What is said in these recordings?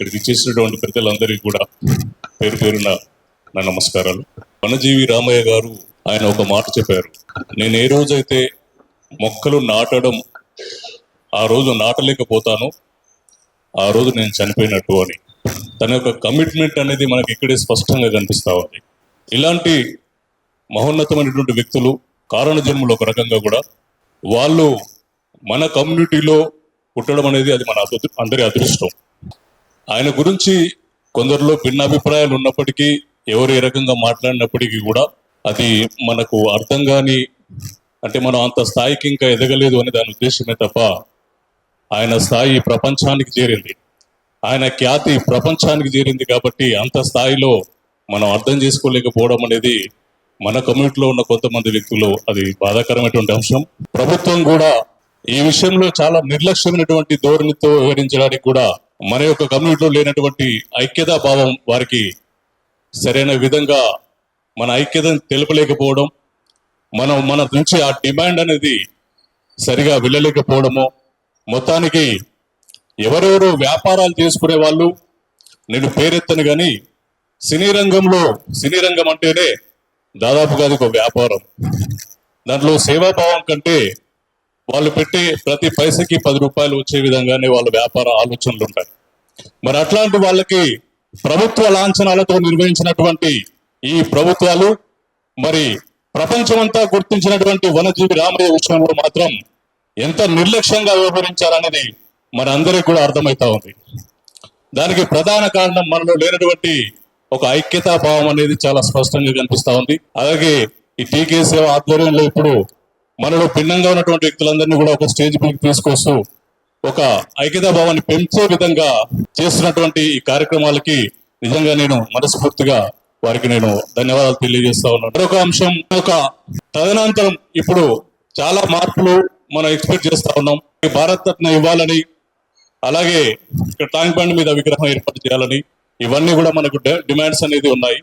ఇక్కడికి చేసినటువంటి ప్రజలందరికీ కూడా పేరు పేరున నా నమస్కారాలు. వనజీవి రామయ్య గారు ఆయన ఒక మాట చెప్పారు. నేను ఏ రోజైతే మొక్కలు నాటడం ఆ రోజు నాటలేకపోతాను ఆ రోజు నేను చనిపోయినట్టు అని. తన యొక్క కమిట్మెంట్ అనేది మనకి ఇక్కడే స్పష్టంగా కనిపిస్తా ఉంది. ఇలాంటి మహోన్నతమైనటువంటి వ్యక్తులు కారణ జన్మలు ఒక రకంగా కూడా వాళ్ళు మన కమ్యూనిటీలో పుట్టడం అనేది అది మన అందరి అదృష్టం. ఆయన గురించి కొందరిలో భిన్నాభిప్రాయాలు ఉన్నప్పటికీ ఎవరు ఏ రకంగా మాట్లాడినప్పటికీ కూడా అది మనకు అర్థం కాని అంటే మనం అంత స్థాయికి ఇంకా ఎదగలేదు అనే దాని ఉద్దేశమే తప్ప ఆయన స్థాయి ప్రపంచానికి చేరింది. ఆయన ఖ్యాతి ప్రపంచానికి చేరింది కాబట్టి అంత స్థాయిలో మనం అర్థం చేసుకోలేకపోవడం అనేది మన కమ్యూనిటీలో ఉన్న కొంతమంది వ్యక్తులు అది బాధాకరమైనటువంటి అంశం. ప్రభుత్వం కూడా ఈ విషయంలో చాలా నిర్లక్ష్యమైనటువంటి ధోరణితో వివరించడానికి కూడా మన యొక్క కమ్యూనిటీలో లేనటువంటి ఐక్యతా భావం వారికి సరైన విధంగా మన ఐక్యతను తెలుపలేకపోవడం మనం మన నుంచి ఆ డిమాండ్ అనేది సరిగా వెళ్ళలేకపోవడము మొత్తానికి ఎవరెవరు వ్యాపారాలు చేసుకునే వాళ్ళు నేను పేరెత్తను కానీ సినీ రంగంలో సినీ రంగం అంటేనే దాదాపుగా అది ఒక వ్యాపారం. దాంట్లో సేవాభావం కంటే వాళ్ళు పెట్టే ప్రతి పైసకి పది రూపాయలు వచ్చే విధంగానే వాళ్ళ వ్యాపార ఆలోచనలు ఉంటాయి. మరి అట్లాంటి వాళ్ళకి ప్రభుత్వ లాంఛనాలతో నిర్వహించినటువంటి ఈ ప్రభుత్వాలు మరి ప్రపంచమంతా గుర్తించినటువంటి వనజీవి రామయ్య విషయంలో మాత్రం ఎంత నిర్లక్ష్యంగా వ్యవహరించారనేది మన అందరికీ కూడా అర్థమవుతా ఉంది. దానికి ప్రధాన కారణం మనలో లేనటువంటి ఒక ఐక్యతా భావం అనేది చాలా స్పష్టంగా కనిపిస్తా ఉంది. అలాగే ఈ టీకే సేవ ఆధ్వర్యంలో ఇప్పుడు మనలో భిన్నంగా ఉన్నటువంటి వ్యక్తులందరినీ కూడా ఒక స్టేజ్ పైకి తీసుకొస్తూ ఒక ఐక్యతా భావాన్ని పెంచే విధంగా చేస్తున్నటువంటి ఈ కార్యక్రమాలకి నిజంగా నేను మనస్ఫూర్తిగా వారికి నేను ధన్యవాదాలు తెలియజేస్తా ఉన్నాను. మరొక అంశం ఒక తదనంతరం ఇప్పుడు చాలా మార్పులు మనం ఎక్స్పెక్ట్ చేస్తా ఉన్నాం. ఈ భారత్ రత్న ఇవ్వాలని అలాగే ఇక్కడ ట్యాంక్ బండ్ మీద విగ్రహం ఏర్పాటు చేయాలని ఇవన్నీ కూడా మనకు డిమాండ్స్ అనేది ఉన్నాయి.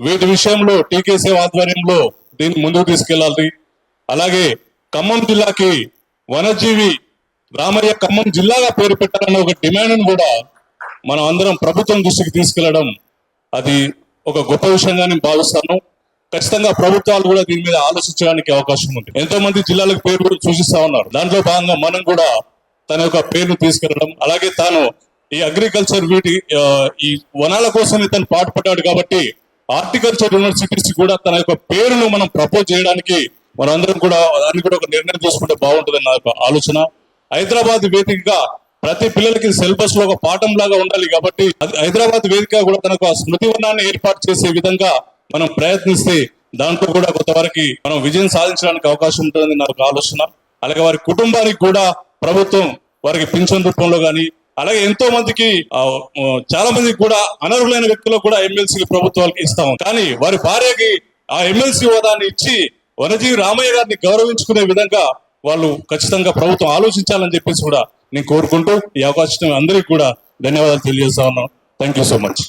వీటి విషయంలో టీకేసీ ఆధ్వర్యంలో దీన్ని ముందుకు తీసుకెళ్ళాలి. అలాగే ఖమ్మం జిల్లాకి వనజీవి రామయ్య ఖమ్మం జిల్లాగా పేరు పెట్టాలన్న ఒక డిమాండ్ను కూడా మనం అందరం ప్రభుత్వం దృష్టికి తీసుకెళ్ళడం అది ఒక గొప్ప విషయంగా నేను భావిస్తాను. ఖచ్చితంగా ప్రభుత్వాలు కూడా దీని మీద ఆలోచించడానికి అవకాశం ఉంది. ఎంతో మంది జిల్లాలకు పేరు కూడా సూచిస్తా ఉన్నారు. దాంట్లో భాగంగా మనం కూడా తన యొక్క పేరును తీసుకెళ్ళడం అలాగే తాను ఈ అగ్రికల్చర్ వీటి ఈ వనాల కోసమే తను పాటుపడ్డాడు కాబట్టి హార్టికల్చర్ యూనివర్సిటీస్ కూడా తన యొక్క పేరును మనం ప్రపోజ్ చేయడానికి మనందరం కూడా దాన్ని కూడా ఒక నిర్ణయం తీసుకుంటే బాగుంటుంది నా యొక్క ఆలోచన. హైదరాబాద్ వేదికగా ప్రతి పిల్లలకి సిలబస్లో ఒక పాఠం లాగా ఉండాలి కాబట్టి హైదరాబాద్ వేదిక కూడా తనకు ఆ స్మృతి వర్ణాన్ని ఏర్పాటు చేసే విధంగా మనం ప్రయత్నిస్తే దాంట్లో కూడా కొంతవరకు మనం విజయం సాధించడానికి అవకాశం ఉంటుందని నా ఒక ఆలోచన. అలాగే వారి కుటుంబానికి కూడా ప్రభుత్వం వారికి పింఛన్ రూపంలో కానీ అలాగే ఎంతో మందికి చాలా మందికి కూడా అనర్హులైన వ్యక్తులకు కూడా ఎమ్మెల్సీ ప్రభుత్వాలకి ఇస్తాం. కానీ వారి భార్యకి ఆ ఎమ్మెల్సీ హోదాన్ని ఇచ్చి వనజీవి రామయ్య గారిని గౌరవించుకునే విధంగా వాళ్ళు ఖచ్చితంగా ప్రభుత్వం ఆలోచించాలని చెప్పేసి కూడా నేను కోరుకుంటూ ఈ అవకాశం అందరికీ కూడా ధన్యవాదాలు తెలియజేస్తా ఉన్నాను. Thank you so much